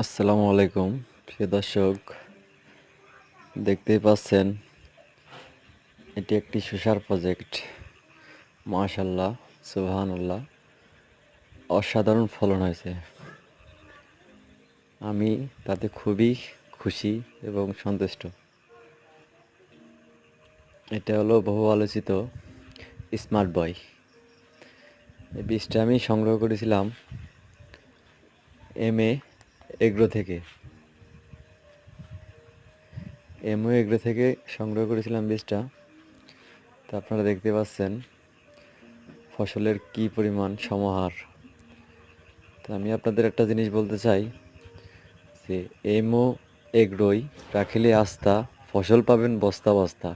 আসসালামু আলাইকুম, প্রিয় দর্শক। দেখতেই পাচ্ছেন, এটি একটি সুসার প্রজেক্ট। মাশাল্লাহ সুবহানাল্লাহ। অসাধারণ ফলন হয়েছে। আমি তাতে খুবই খুশি এবং সন্তুষ্ট। এটা হলো বহু আলোচিত স্মার্ট বয়। এই বীজটা আমি সংগ্রহ করেছিলাম এম এ এগ্রো থেকে। এমও এগ্রো থেকে সংগ্রহ করেছিলাম বীজটা। তা আপনারা দেখতে পাচ্ছেন ফসলের কি পরিমাণ সমাহার। তা আমি আপনাদের একটা জিনিস বলতে চাই যে, এমও এগ্রোই রাখিলে আস্থা, ফসল পাবেন বস্তা বস্তা।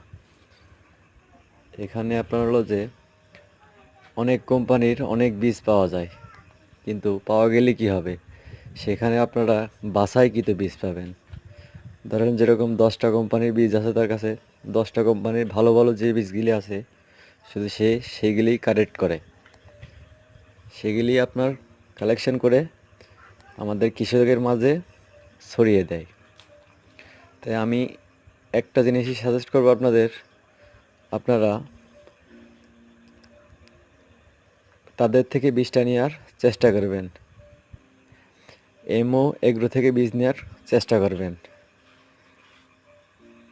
এখানে আপনার হলো যে, অনেক কোম্পানির অনেক বীজ পাওয়া যায়, কিন্তু পাওয়া গেলে কি হবে? সেখানে আপনারা বাছাইকৃত বীজ পাবেন? ধরেন যেরকম দশটা কোম্পানির বীজ আছে তার কাছে, দশটা কোম্পানির ভালো ভালো যে বীজগুলি আছে, শুধু সে সেগুলিই কালেক্ট করে। সেগুলি আপনার কালেকশন করে আমাদের কৃষকের মাঝে ছড়িয়ে দেয়। তাই আমি একটা জিনিসই সাজেস্ট করব আপনাদের। আপনারা তাদের থেকে বীজটা নেওয়ার চেষ্টা করবেন। এমও এগ্রো থেকে বীজ নেওয়ার চেষ্টা করবেন।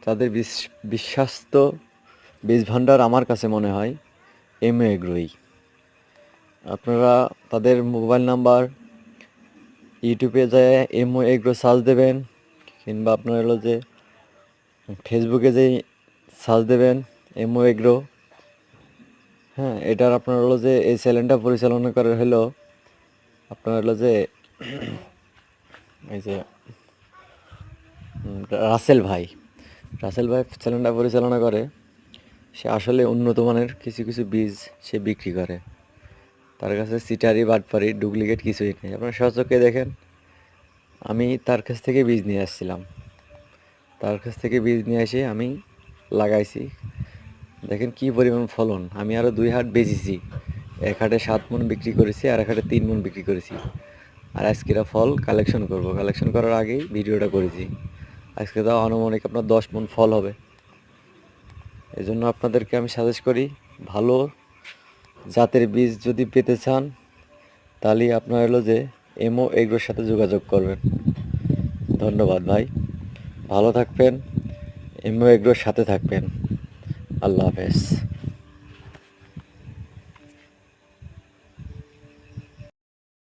তাদের বিশ- বিশ্বাস্ত বীজ ভাণ্ডার আমার কাছে মনে হয় এমও এগ্রোই। আপনারা তাদের মোবাইল নাম্বার, ইউটিউবে যায় এমও এগ্রো সার্চ দেবেন, কিংবা আপনার হলো যে ফেসবুকে যে সার্চ দেবেন, এমও এগ্রো হ্যাঁ এটার আপনার হলো যে এই চ্যানেলটা পরিচালনা করে হলো, আপনার হলো যে এই যে রাসেল ভাই। রাসেল ভাই চ্যানেলটা পরিচালনা করে। সে আসলে উন্নত মানের কিছু কিছু বীজ সে বিক্রি করে। তার কাছে সিটারি, বাটপারি, ডুপ্লিকেট কিছুই নেই। আপনার সচক্ষে দেখেন, আমি তার কাছ থেকে বীজ নিয়ে আসছিলাম। তার কাছ থেকে বীজ নিয়ে এসে আমি লাগাইছি। দেখেন কি পরিমাণ ফলন। আমি আরও দুই হাট বেচেছি। এক হাটে সাত মন বিক্রি করেছি আর এক হাটে তিন মন বিক্রি করেছি। আর আজকেরা ফল কালেকশন করব। কালেকশন করার আগেই ভিডিওটা করেছি। আজকে তাও আনুমানিক আপনার দশ মন ফল হবে। এই জন্য আপনাদেরকে আমি সাজেস্ট করি, ভালো জাতের বীজ যদি পেতে চান তাহলে আপনার হলো যে এমও এগুলোর সাথে যোগাযোগ করবেন। ধন্যবাদ ভাই। ভালো থাকবেন এমও এগুলোর সাথে থাকবেন। আল্লাহ হাফেজ।